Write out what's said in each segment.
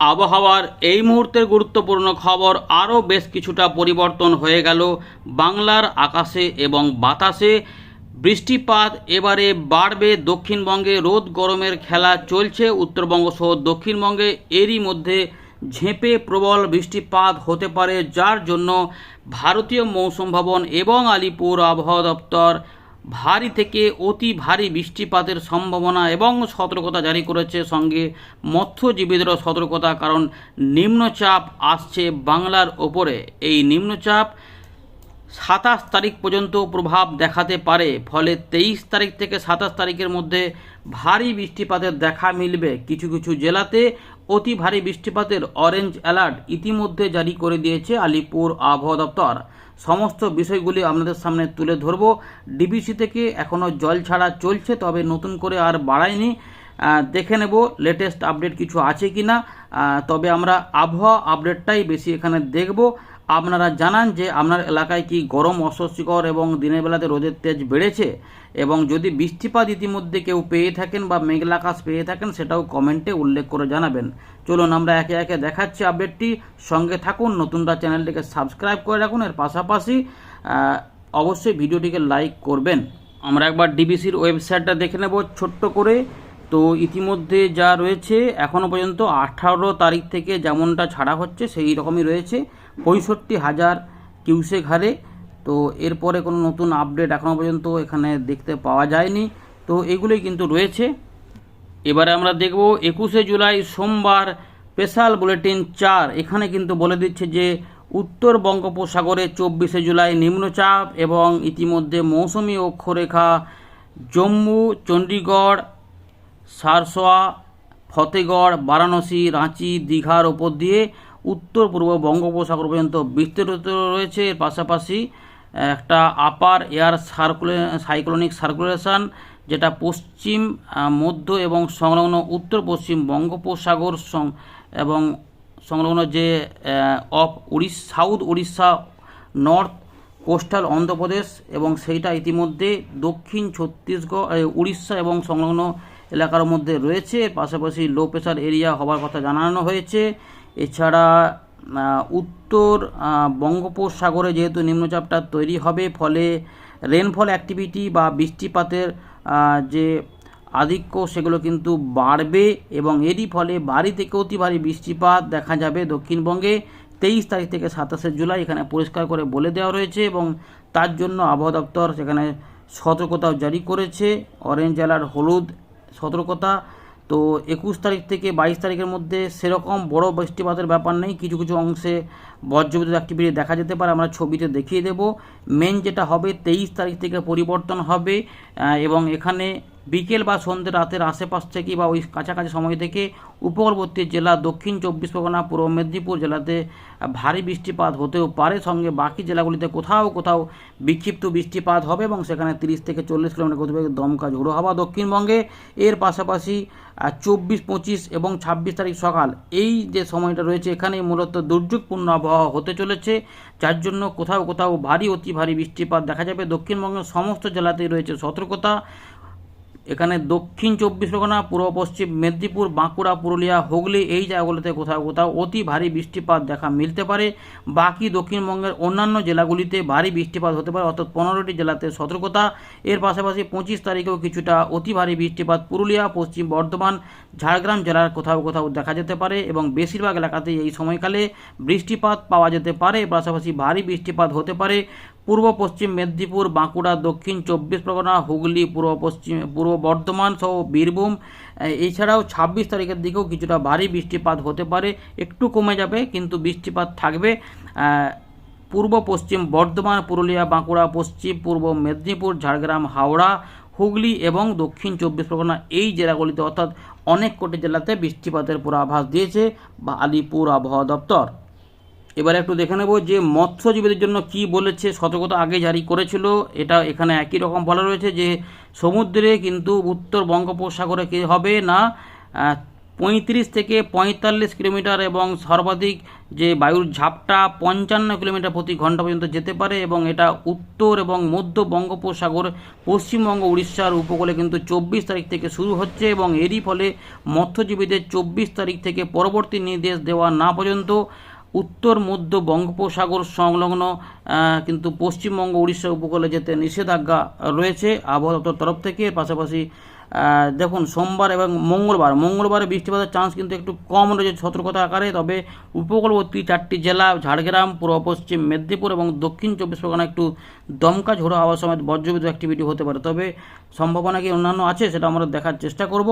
আবহাওয়ার এই মুহূর্তের গুরুত্বপূর্ণ খবর আরও বেশ কিছুটা পরিবর্তন হয়ে গেল বাংলার আকাশে এবং বাতাসে। বৃষ্টিপাত এবারে বাড়বে দক্ষিণবঙ্গে, রোদ গরমের খেলা চলছে উত্তরবঙ্গ সহ দক্ষিণবঙ্গে, এরই মধ্যে ঝেঁপে প্রবল বৃষ্টিপাত হতে পারে যার জন্য ভারতীয় মৌসুম ভবন এবং আলিপুর আবহাওয়া দপ্তর ভারী থেকে অতি ভারী বৃষ্টিপাতের সম্ভাবনা এবং সতর্কতা জারি করেছে সঙ্গে মৎস্যজীবীদেরও সতর্কতা, কারণ নিম্নচাপ আসছে বাংলার ওপরে। এই নিম্নচাপ সাতাশ তারিখ পর্যন্ত প্রভাব দেখাতে পারে, ফলে তেইশ তারিখ থেকে সাতাশ তারিখের মধ্যে ভারী বৃষ্টিপাতের দেখা মিলবে। কিছু কিছু জেলাতে অতি ভারী বৃষ্টিপাতের অরেঞ্জ অ্যালার্ট ইতিমধ্যে জারি করে দিয়েছে আলিপুর আবহাওয়া দপ্তর। সমস্ত বিষয়গুলি আপনাদের সামনে তুলে ধরব। ডিবিসি থেকে এখনও জল ছাড়া চলছে, তবে নতুন করে আর বাড়ায়নি। দেখে নেব লেটেস্ট আপডেট কিছু আছে কি না তবে আমরা আবহাওয়া আপডেটটাই বেশি এখানে দেখব। আপনারা জানান যে আপনার এলাকায় কি গরম, অস্বস্তিকর এবং দিনের বেলাতে রোদের তেজ বেড়েছে? এবং যদি বৃষ্টিপাত ইতিমধ্যে কেউ পেয়ে থাকেন বা মেঘলা আকাশ পেয়ে থাকেন, সেটাও কমেন্টে উল্লেখ করে জানাবেন। চলুন আমরা একে একে দেখাচ্ছি আপডেটটি। সঙ্গে থাকুন, নতুনরা চ্যানেলটিকে সাবস্ক্রাইব করে রাখুন। এর পাশাপাশি অবশ্যই ভিডিওটিকে লাইক করবেন। আমরা একবার ডিবিসির ওয়েবসাইটটা দেখে নেব ছোট্ট করে। তো ইতিমধ্যে যা রয়েছে এখনও পর্যন্ত আঠারো তারিখ থেকে যেমনটা ছাড়া হচ্ছে, সেই রকমই রয়েছে। পঁয়ষট্টি হাজার কিউসেক হারে। তো এরপরে কোনো নতুন আপডেট এখনও পর্যন্ত এখানে দেখতে পাওয়া যায়নি। তো এগুলোই কিন্তু রয়েছে। এবারে আমরা দেখব একুশে জুলাই সোমবার স্পেশাল বুলেটিন চার। এখানে কিন্তু বলে দিচ্ছে যে উত্তর বঙ্গোপসাগরে চব্বিশে জুলাই নিম্নচাপ এবং ইতিমধ্যে মৌসুমি অক্ষরেখা জম্মু, চণ্ডীগড়, সারসোয়া, ফতেগড়, বারাণসী, রাঁচি, দীঘার ওপর দিয়ে উত্তর, পূর্ব বঙ্গোপসাগর পর্যন্ত বিস্তৃত রয়েছে। এর পাশাপাশি একটা আপার এয়ার সার্কুলে, সাইক্লোনিক সার্কুলেশন, যেটা পশ্চিম মধ্য এবং সংলগ্ন উত্তর পশ্চিম বঙ্গোপসাগর এবং সংলগ্ন যে of Orissa south Orissa, north coastal Andhra Pradesh এবং সেইটা ইতিমধ্যে দক্ষিণ ছত্তিশগড় উড়িষ্যা এবং সংলগ্ন এলাকার মধ্যে রয়েছে। পাশাপাশি লো প্রেশার এরিয়া হওয়ার কথা জানানো হয়েছে। এছাড়া উত্তর বঙ্গোপসাগরে যেহেতু নিম্নচাপটা তৈরি হবে, ফলে রেনফল অ্যাক্টিভিটি বা বৃষ্টিপাতের যে আধিক্য সেগুলো কিন্তু বাড়বে এবং এরই ফলে ভারী থেকে অতি ভারী বৃষ্টিপাত দেখা যাবে দক্ষিণবঙ্গে। তেইশ তারিখ থেকে সাতাশে জুলাই এখানে পরিষ্কার করে বলে দেওয়া রয়েছে এবং তার জন্য আবহাওয়া দপ্তর সেখানে সতর্কতাও জারি করেছে। অরেঞ্জ অ্যালার্ট, হলুদ সতর্কতা তো একুশ তারিখ থেকে বাইশ তারিখের মধ্যে সেরকম বড় বৃষ্টিপাতের ব্যাপার নেই। কিছু কিছু অংশে বজ্রবিদ্যুৎ অ্যাক্টিভিটি দেখা যেতে পারে। আমরা ছবিতে দেখিয়ে দেব। মেন যেটা হবে, তেইশ তারিখ থেকে পরিবর্তন হবে এবং এখানে বিকেল বা সন্ধ্যে রাতের আশেপাশ থেকে বা ওই কাছাকাছি সময় থেকে উপকূলবর্তী জেলা দক্ষিণ চব্বিশ পরগনা, পূর্ব মেদিনীপুর জেলাতে ভারী বৃষ্টিপাত হতেও পারে। সঙ্গে বাকি জেলাগুলিতে কোথাও কোথাও বিক্ষিপ্ত বৃষ্টিপাত হবে এবং সেখানে তিরিশ থেকে চল্লিশ কিলোমিটার গতিবেগে দমকা ঝোড়ো হওয়া দক্ষিণবঙ্গে। এর পাশাপাশি চব্বিশ, পঁচিশ এবং ছাব্বিশ তারিখ সকাল এই যে সময়টা রয়েছে, এখানেই মূলত দুর্যোগপূর্ণ আবহাওয়া হতে চলেছে। যার জন্য কোথাও কোথাও ভারী, অতি ভারী বৃষ্টিপাত দেখা যাবে। দক্ষিণবঙ্গের সমস্ত জেলাতেই রয়েছে সতর্কতা। এখানে দক্ষিণ চব্বিশ পরগনা, পূর্ব পশ্চিম মেদিনীপুর, বাঁকুড়া, পুরুলিয়া, হুগলি এই জায়গাগুলিতে কোথাও কোথাও অতি ভারী বৃষ্টিপাত দেখা মিলতে পারে। বাকি দক্ষিণবঙ্গের অন্যান্য জেলাগুলিতে ভারী বৃষ্টিপাত হতে পারে, অর্থাৎ পনেরোটি জেলাতে সতর্কতা। এর পাশাপাশি পঁচিশ তারিখেও কিছুটা অতি ভারী বৃষ্টিপাত পুরুলিয়া, পশ্চিম বর্ধমান, ঝাড়গ্রাম জেলার কোথাও কোথাও দেখা যেতে পারে এবং বেশিরভাগ এলাকাতেই এই সময়কালে বৃষ্টিপাত পাওয়া যেতে পারে। পাশাপাশি ভারী বৃষ্টিপাত হতে পারে। পূর্ব পশ্চিম মেদিনীপুর, বাঁকুড়া, দক্ষিণ চব্বিশ পরগনা, হুগলি, পূর্ব পশ্চিম, পূর্ব বর্ধমান সহ বীরভূম। এছাড়াও ছাব্বিশ তারিখের দিকেও কিছুটা ভারী বৃষ্টিপাত হতে পারে। একটু কমে যাবে, কিন্তু বৃষ্টিপাত থাকবে। পূর্ব পশ্চিম বর্ধমান, পুরুলিয়া, বাঁকুড়া, পশ্চিম পূর্ব মেদিনীপুর, ঝাড়গ্রাম, হাওড়া, হুগলি এবং দক্ষিণ চব্বিশ পরগনা এই জেলাগুলিতে অর্থাৎ অনেক কোটি জেলাতে বৃষ্টিপাতের পূর্বাভাস দিয়েছে আলিপুর আবহাওয়া দপ্তর। এবার একটু দেখে নেব যে মৎস্যজীবীদের জন্য কি বলেছে, সতর্কতা আগে জারি করেছিল। এটা এখানে একই রকম বলা রয়েছে যে সমুদ্রে কিন্তু উত্তর বঙ্গোপসাগরে কি হবে না পঁয়ত্রিশ থেকে পঁয়তাল্লিশ কিলোমিটার এবং সর্বাধিক যে বায়ুর ঝাপটা পঞ্চান্ন কিলোমিটার প্রতি ঘণ্টা পর্যন্ত যেতে পারে এবং এটা উত্তর এবং মধ্য বঙ্গোপসাগর, পশ্চিমবঙ্গ, উড়িষ্যার উপকূলে কিন্তু চব্বিশ তারিখ থেকে শুরু হচ্ছে এবং এরই ফলে মৎস্যজীবীদের চব্বিশ তারিখ থেকে পরবর্তী নির্দেশ দেওয়া না পর্যন্ত উত্তর, মধ্য বঙ্গোপসাগর সংলগ্ন কিন্তু পশ্চিমবঙ্গ, উড়িষ্যা উপকূলে যেতে নিষেধাজ্ঞা রয়েছে আবহাওয়া দপ্তর তরফ থেকে। পাশাপাশি দেখুন, সোমবার এবং মঙ্গলবার, মঙ্গলবারে বৃষ্টিপাতের চান্স কিন্তু একটু কম রয়েছে সতর্কতা আকারে। তবে উপকূলবর্তী চারটি জেলা, ঝাড়গ্রাম, পূর্ব পশ্চিম মেদিনীপুর এবং দক্ষিণ চব্বিশ পরগনা একটু দমকা ঝোড়ো হাওয়া সময় বজ্রবিদ্যুৎ অ্যাক্টিভিটি হতে পারে। তবে সম্ভাবনা কি অন্যান্য আছে সেটা আমরা দেখার চেষ্টা করব।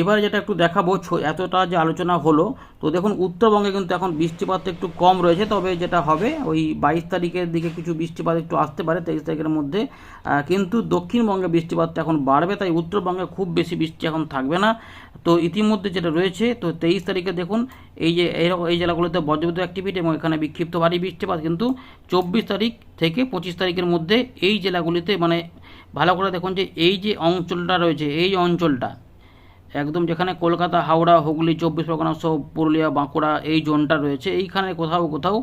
এবার যেটা একটু দেখাবো এতটা যে আলোচনা হলো, তো দেখুন উত্তরবঙ্গে কিন্তু এখন বৃষ্টিপাত একটু কম রয়েছে, তবে যেটা হবে, ওই বাইশ তারিখের দিকে কিছু বৃষ্টিপাত একটু আসতে পারে, তেইশ তারিখের মধ্যে কিন্তু দক্ষিণবঙ্গে বৃষ্টিপাতটা এখন বাড়বে, তাই উত্তরবঙ্গে খুব বেশি বৃষ্টি এখন থাকবে না। তো ইতিমধ্যে যেটা রয়েছে, তো তেইশ তারিখে দেখুন, এই যে এইরকম এই জেলাগুলোতে বজ্রবিদ্যুৎ অ্যাক্টিভিটি এবং এখানে বিক্ষিপ্ত ভারী বৃষ্টিপাত, কিন্তু চব্বিশ তারিখ থেকে পঁচিশ তারিখের মধ্যে এই জেলাগুলিতে মানে ভালো করে দেখুন যে, এই যে অঞ্চলটা রয়েছে, এই অঞ্চলটা একদম যেখানে কলকাতা, হাওড়া, হুগলি, চব্বিশ পরগনা সব পুরুলিয়া, বাঁকুড়া এই জোনটা রয়েছে। এইখানে কোথাও কোথাও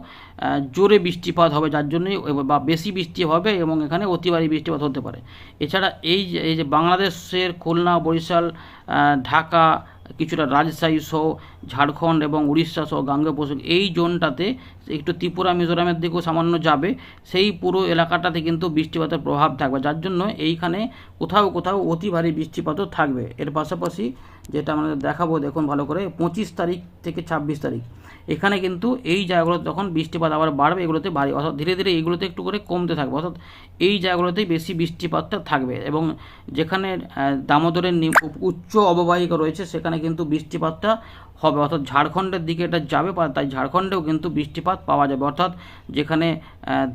জোরে বৃষ্টিপাত হবে যার জন্যই বা বেশি বৃষ্টি হবে এবং এখানে অতিবারী বৃষ্টিপাত হতে পারে। এছাড়া এই এই যে বাংলাদেশের খুলনা, বরিশাল ঢাকা কিছুটা রাজশাহী সহ ঝাড়খণ্ড এবং উড়িষ্যা সহ গাঙ্গেয় এই জোনটাতে একটু ত্রিপুরা, মিজোরামের দিকেও সামান্য যাবে। সেই পুরো এলাকাটাতে কিন্তু বৃষ্টিপাতের প্রভাব থাকবে, যার জন্য এইখানে কোথাও কোথাও অতি ভারী বৃষ্টিপাতও থাকবে। এর পাশাপাশি যেটা আমাদের দেখাবো, দেখুন ভালো করে, পঁচিশ তারিখ থেকে ছাব্বিশ তারিখ। এখানে কিন্তু এই জায়গাগুলোতে যখন বৃষ্টিপাত আবার বাড়বে, এগুলোতে ভারী, অর্থাৎ ধীরে ধীরে এগুলোতে একটু করে কমতে থাকবে, অর্থাৎ এই জায়গাগুলোতেই বেশি বৃষ্টিপাতটা থাকবে এবং যেখানে দামোদরের উচ্চ অববাহিকা রয়েছে, সেখানে কিন্তু বৃষ্টিপাতটা হবে। অর্থাৎ ঝাড়খণ্ডের দিকে এটা যাবে তাই ঝাড়খণ্ডেও কিন্তু বৃষ্টিপাত পাওয়া যাবে। অর্থাৎ যেখানে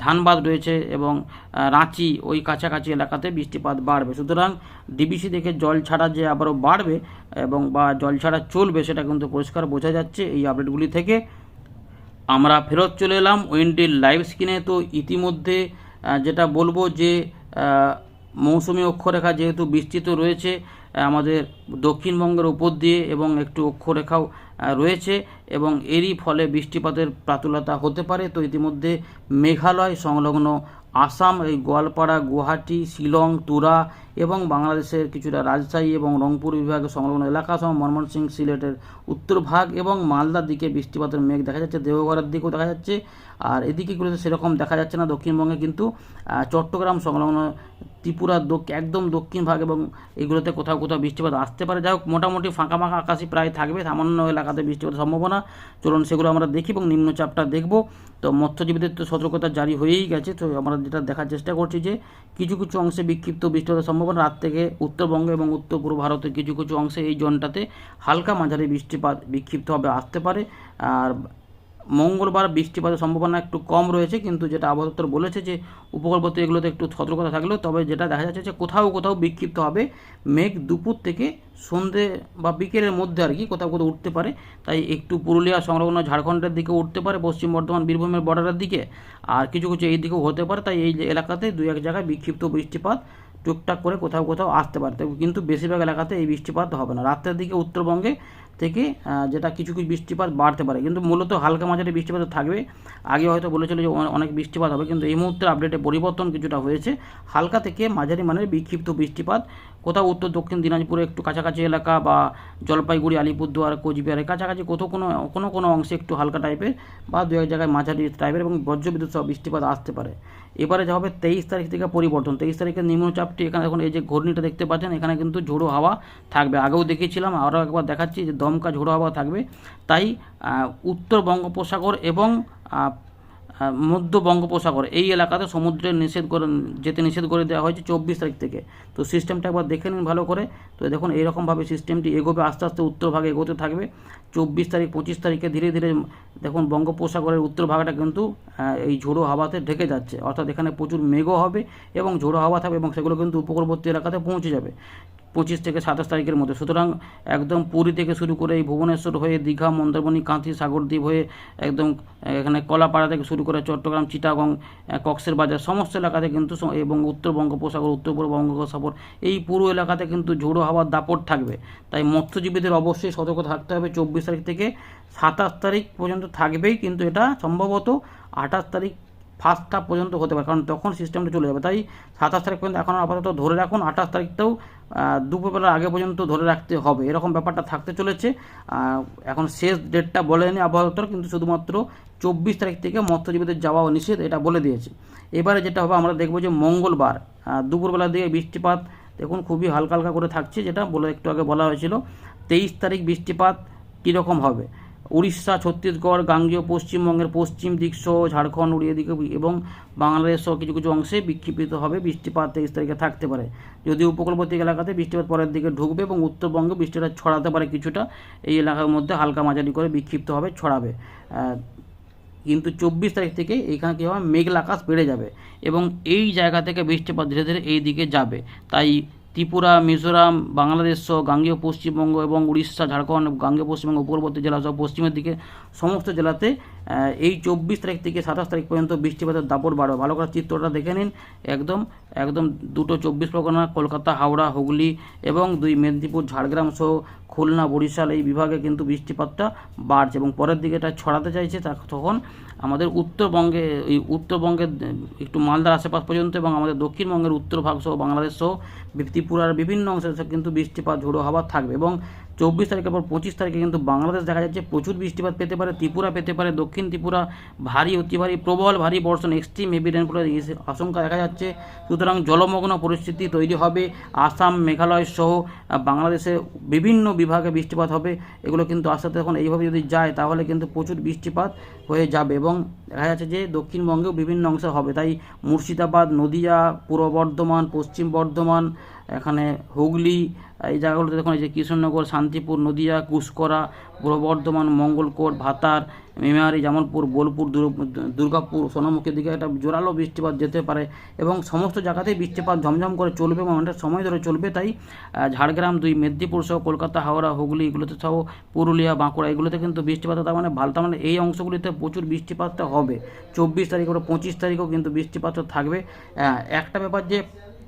ধানবাদ রয়েছে এবং রাঁচি, ওই কাছাকাছি এলাকাতে বৃষ্টিপাত বাড়বে। সুতরাং ডিবিসি দেখে জল ছাড়া যে আবারও বাড়বে এবং বা জল ছাড়া চলবে, সেটা কিন্তু পরিষ্কার বোঝা যাচ্ছে এই আপডেটগুলি থেকে। আমরা ফেরত চলে এলাম উইন্ডির লাইভ স্ক্রিনে। তো ইতিমধ্যে যেটা বলব যে মৌসুমি অক্ষরেখা যেহেতু বিস্তৃত রয়েছে আমাদের দক্ষিণবঙ্গের উপর দিয়ে এবং একটু অক্ষরেখাও রয়েছে এবং এরই ফলে বৃষ্টিপাতের প্রাতুলতা হতে পারে। তো ইতিমধ্যে মেঘালয়, সংলগ্ন আসাম, এই গোয়ালপাড়া, গুয়াহাটি, শিলং, তুরা এবং বাংলাদেশের কিছুটা রাজশাহী এবং রংপুর বিভাগের সংলগ্ন এলাকা সহ ময়মনসিং সিলেটের উত্তর ভাগ এবং মালদার দিকে বৃষ্টিপাতের মেঘ দেখা যাচ্ছে, দেওঘরের দিকেও দেখা যাচ্ছে। আর এদিকেগুলোতে সেরকম দেখা যাচ্ছে না দক্ষিণবঙ্গে কিন্তু চট্টগ্রাম সংলগ্ন ত্রিপুরার একদম দক্ষিণ ভাগ এবং এগুলোতে কোথাও কোথাও বৃষ্টিপাত আসতে পারে। যাই হোক, মোটামুটি ফাঁকা ফাঁকা আকাশই প্রায় থাকবে, সামান্য এলাকাতে বৃষ্টিপাতের সম্ভাবনা। চলুন সেগুলো আমরা দেখি এবং নিম্নচাপটা দেখব। তো মৎস্যজীবীদের তো সতর্কতা জারি হয়েই গেছে। তো আমরা যেটা দেখার চেষ্টা করছি যে, কিছু কিছু অংশে বিক্ষিপ্ত বৃষ্টিপাতের সম্ভাবনা রাত থেকে উত্তরবঙ্গ এবং উত্তর পূর্ব ভারতের কিছু কিছু অংশে এই জোনটাতে হালকা মাঝারি বৃষ্টিপাত বিক্ষিপ্তভাবে আসতে পারে। আর মঙ্গলবার বৃষ্টিপাতের সম্ভাবনা একটু কম রয়েছে, কিন্তু যেটা আবহাওয়া বলেছে যে উপকূলবর্তী এগুলোতে একটু সতর্কতা থাকলেও, তবে যেটা দেখা যাচ্ছে যে কোথাও কোথাও বিক্ষিপ্ত হবে মেঘ দুপুর থেকে সন্ধে বা বিকেলের মধ্যে আর কি কোথাও কোথাও উঠতে পারে। তাই একটু পুরুলিয়া, সংলগ্ন ঝাড়খণ্ডের দিকে উঠতে পারে, পশ্চিম বর্ধমান, বীরভূমের বর্ডারের দিকে, আর কিছু কিছু এই দিকেও হতে পারে। তাই এই এলাকাতে দু এক জায়গায় বিক্ষিপ্ত বৃষ্টিপাত টুকটাক করে কোথাও কোথাও আসতে পারে কিন্তু বেশিরভাগ এলাকাতে এই বৃষ্টিপাত হবে না। রাত্রের দিকে উত্তরবঙ্গে থেকে যেটা কিছু কিছু বৃষ্টিপাত বাড়তে পারে। কিন্তু মূলত হালকা মাঝারি বৃষ্টিপাত থাকবে। আগে হয়তো বলেছিল যে অনেক বৃষ্টিপাত হবে, কিন্তু এই মুহূর্তের আপডেটে পরিবর্তন কিছুটা হয়েছে। হালকা থেকে মাঝারি মানের বিক্ষিপ্ত বৃষ্টিপাত। কোথাও উত্তর, দক্ষিণ দিনাজপুরে একটু কাছাকাছি এলাকা বা জলপাইগুড়ি, আলিপুরদুয়ার কোচবিহারের কাছাকাছি কোথাও কোনো কোনো কোনো অংশে একটু হালকা টাইপের বা দু এক জায়গায় মাঝারি টাইপের এবং বজ্রবিদ্যুৎ সহ বৃষ্টিপাত আসতে পারে। এবারে যা হবে তেইশ তারিখ থেকে পরিবর্তন। তেইশ তারিখের নিম্নচাপটি এখানে এখন এই যে ঘূর্ণিটা দেখতে পাচ্ছেন, এখানে কিন্তু ঝোড়ো হাওয়া থাকবে। আগেও দেখিয়েছিলাম আরও একবার দেখাচ্ছি যে দমকা ঝোড়ো হাওয়া থাকবে। তাই উত্তর বঙ্গোপসাগর এবং মধ্য বঙ্গোপসাগর এই এলাকাতে সমুদ্রে নিষেধ করে, যেতে নিষেধ করে দেওয়া হয়েছে চব্বিশ তারিখ থেকে। তো সিস্টেমটা একবার দেখে নিন ভালো করে। তো দেখুন, এইরকমভাবে সিস্টেমটি এগোবে, আস্তে আস্তে উত্তর ভাগে এগোতে থাকবে। চব্বিশ তারিখ, পঁচিশ তারিখে ধীরে ধীরে, দেখুন, বঙ্গোপসাগরের উত্তর ভাগটা কিন্তু এই ঝোড়ো হাওয়াতে ঢেকে যাচ্ছে। অর্থাৎ এখানে প্রচুর মেঘও হবে এবং ঝোড়ো হাওয়া থাকবে এবং সেগুলো কিন্তু উপকূলবর্তী এলাকাতে পৌঁছে যাবে। পঁচিশ থেকে সাতাশ তারিখের মধ্যে। সুতরাং একদম পুরী থেকে শুরু করে এই ভুবনেশ্বর হয়ে দীঘা, মন্দারমণি, কাঁথি, সাগরদ্বীপ হয়ে একদম এখানে কলাপাড়া থেকে শুরু করে চট্টগ্রাম, চিটাগং কক্সের বাজার সমস্ত এলাকাতে কিন্তু এবং উত্তর বঙ্গোপসাগর, উত্তর পূর্ব বঙ্গোপসাগর, এই পুরো এলাকাতে কিন্তু ঝোড়ো হাওয়ার দাপট থাকবে। তাই মৎস্যজীবীদের অবশ্যই সতর্ক থাকতে হবে। চব্বিশ তারিখ থেকে সাতাশ তারিখ পর্যন্ত থাকবেই, কিন্তু এটা সম্ভবত আঠাশ তারিখ ফার্স্ট হাফ পর্যন্ত হতে পারে, কারণ তখন সিস্টেমটা চলে যাবে। তাই সাতাশ তারিখ পর্যন্ত এখন আপাতত ধরে রাখুন, আঠাশ তারিখটাও দুপুরবেলার আগে পর্যন্ত ধরে রাখতে হবে। এরকম ব্যাপারটা থাকতে চলেছে। এখন শেষ ডেটটা বলেনি দপ্তর, কিন্তু শুধুমাত্র চব্বিশ তারিখ থেকে মৎস্যজীবীদের যাওয়া নিষেধ, এটা বলে দিয়েছে। এবারে যেটা হবে, আমরা দেখব যে মঙ্গলবার দুপুরবেলার দিকে বৃষ্টিপাত, দেখুন খুবই হালকা হালকা করে থাকছে, যেটা বলে একটু আগে বলা হয়েছিল, তেইশ তারিখ বৃষ্টিপাত কীরকম হবে। উড়িষ্যা, ছত্তিশগড়, গাঙ্গেয়, পশ্চিমবঙ্গের পশ্চিম দিক সহ ঝাড়খণ্ড, উড়িয়ে দিকে এবং বাংলাদেশ সহ কিছু কিছু অংশে বিক্ষিপ্ত হবে। বৃষ্টিপাত তেইশ তারিখে থাকতে পারে। যদি উপকূলবর্তী এলাকাতে বৃষ্টিপাত পরের দিকে ঢুকবে এবং উত্তরবঙ্গে বৃষ্টিটা ছড়াতে পারে কিছুটা। এই এলাকার মধ্যে হালকা মাঝারি করে বিক্ষিপ্তভাবে ছড়াবে। কিন্তু চব্বিশ তারিখ থেকে এখানে কী হবে? মেঘলা আকাশ বেড়ে যাবে এবং এই জায়গা থেকে বৃষ্টিপাত ধীরে ধীরে এই দিকে যাবে। তাই ত্রিপুরা, মিজোরাম, বাংলাদেশ সহ গাঙ্গেয় পশ্চিমবঙ্গ এবং উড়িষ্যা, ঝাড়খণ্ড, গাঙ্গেয় পশ্চিমবঙ্গ, উপকূলবর্তী জেলা সহ পশ্চিমের দিকে সমস্ত জেলাতে এই চব্বিশ তারিখ থেকে সাতাশ তারিখ পর্যন্ত বৃষ্টিপাতের দাপট বাড়বে। ভালো করে চিত্রটা দেখে নিন। একদম একদম দুটো চব্বিশ পরগনা, কলকাতা, হাওড়া, হুগলি এবং দুই মেদিনীপুর, ঝাড়গ্রাম সহ খুলনা, বরিশাল এই বিভাগে কিন্তু বৃষ্টিপাতটা বাড়ছে এবং পরের দিকে এটা ছড়াতে চাইছে তখন আমাদের উত্তরবঙ্গে, এই উত্তরবঙ্গের, একটু মালদার আশেপাশ পর্যন্ত এবং আমাদের দক্ষিণবঙ্গের উত্তর ভাগ সহ বাংলাদেশ সহ ত্রিপুরার বিভিন্ন অংশে কিন্তু বৃষ্টিপাত, ঝোড়ো হাওয়া থাকবে এবং চব্বিশ তারিখের পর পঁচিশ তারিখে কিন্তু বাংলাদেশ দেখা যাচ্ছে প্রচুর বৃষ্টিপাত পেতে পারে, ত্রিপুরা পেতে পারে, দক্ষিণ ত্রিপুরা ভারী, অতি ভারী, প্রবল ভারী বর্ষণ এক্সট্রিম হেভি রেনফলের আশঙ্কা দেখা যাচ্ছে। সুতরাং জলমগ্ন পরিস্থিতি তৈরি হবে। আসাম, মেঘালয় সহ বাংলাদেশে বিভিন্ন বিভাগে বৃষ্টিপাত হবে। এগুলো কিন্তু আস্তে আস্তে এখন এইভাবে যদি যায়, তাহলে কিন্তু প্রচুর বৃষ্টিপাত হয়ে যাবে এবং দেখা যাচ্ছে যে দক্ষিণবঙ্গেও বিভিন্ন অংশে হবে। তাই মুর্শিদাবাদ, নদিয়া, পূর্ব বর্ধমান, পশ্চিম বর্ধমান এখানে হুগলি, এই জায়গাগুলোতে দেখুন, এই যে কৃষ্ণনগর, শান্তিপুর, নদিয়া কুসকরা পূর্ব বর্ধমান মঙ্গলকোট, ভাতার, মেমারি, জামালপুর, বোলপুর দুর্গাপুর, সোনামুখীর দিকে একটা জোরালো বৃষ্টিপাত যেতে পারে এবং সমস্ত জায়গাতেই বৃষ্টিপাত ঝমঝম করে চলবে এবং অনেকটা সময় ধরে চলবে। তাই ঝাড়গ্রাম দুই, মেদিনীপুর সহ, কলকাতা, হাওড়া, হুগলি এগুলোতে সহ, পুরুলিয়া, বাঁকুড়া এগুলোতে কিন্তু বৃষ্টিপাত তার মানে ভালো তার মানে এই অংশগুলিতে প্রচুর বৃষ্টিপাতটা হবে। চব্বিশ তারিখ ওটা পঁচিশ তারিখও কিন্তু বৃষ্টিপাতও থাকবে। একটা ব্যাপার যে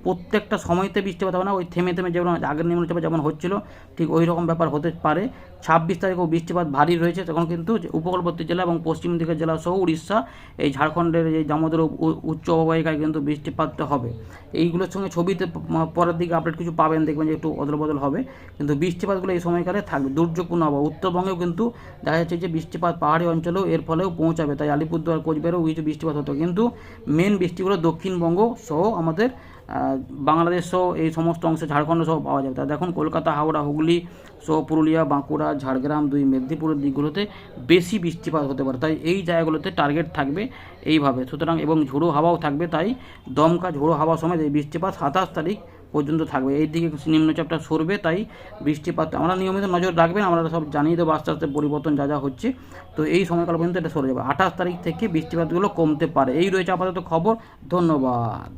প্রত্যেকটা সময়তে বৃষ্টিপাত হবে না, ওই থেমে থেমে যেমন আগের নিম্নচাপে যেমন হচ্ছিল, ঠিক ওই রকম ব্যাপার হতে পারে। ছাব্বিশ তারিখেও বৃষ্টিপাত ভারী রয়েছে, তখন কিন্তু উপকূলবর্তী জেলা এবং পশ্চিম দিকের জেলা সহ উড়িষ্যা, এই ঝাড়খণ্ডের এই দামোদর উচ্চ অববাহিকায় কিন্তু বৃষ্টিপাতটা হবে। এইগুলোর সঙ্গে ছবিতে পরের দিকে আপডেট কিছু পাবেন, দেখবেন যে একটু অদল বদল হবে। কিন্তু বৃষ্টিপাতগুলো এই সময়কালে থাকবে দুর্যোগপূর্ণ আবহাওয়া। উত্তরবঙ্গেও কিন্তু দেখা যাচ্ছে যে বৃষ্টিপাত পাহাড়ি অঞ্চলেও এর ফলেও পৌঁছাবে। তাই আলিপুরদুয়ার, কোচবিহারেও কিছু বৃষ্টিপাত হতো। কিন্তু মেন বৃষ্টিগুলো দক্ষিণবঙ্গ সহ আমাদের আহ, বাংলাদেশ সহ এই সমস্ত অংশে ঝাড়খণ্ড সহ পাওয়া যাবে। তা দেখুন কলকাতা হাওড়া হুগলি সহ পুরুলিয়া বাঁকুড়া ঝাড়গ্রাম দুই মেদিনীপুরের দিকগুলোতে বেশি বৃষ্টিপাত হতে পারে। তাই এই জায়গাগুলোতে টার্গেট থাকবে এইভাবে। সুতরাং এবং ঝোড়ো হাওয়াও থাকবে তাই দমকা ঝোড়ো হাওয়ার সময় এই বৃষ্টিপাত সাতাশ তারিখ পর্যন্ত থাকবে। এই দিকে নিম্নচাপটা সরবে তাই বৃষ্টিপাত আমরা নিয়মিত নজর রাখবেন আমরা সব জানিয়ে দেবো আস্তে আস্তে পরিবর্তন যা যা হচ্ছে। তো এই সময়কাল পর্যন্ত এটা সরে যাবে। আঠাশ তারিখ থেকে বৃষ্টিপাতগুলো কমতে পারে। এই রয়েছে আপাতত খবর। ধন্যবাদ।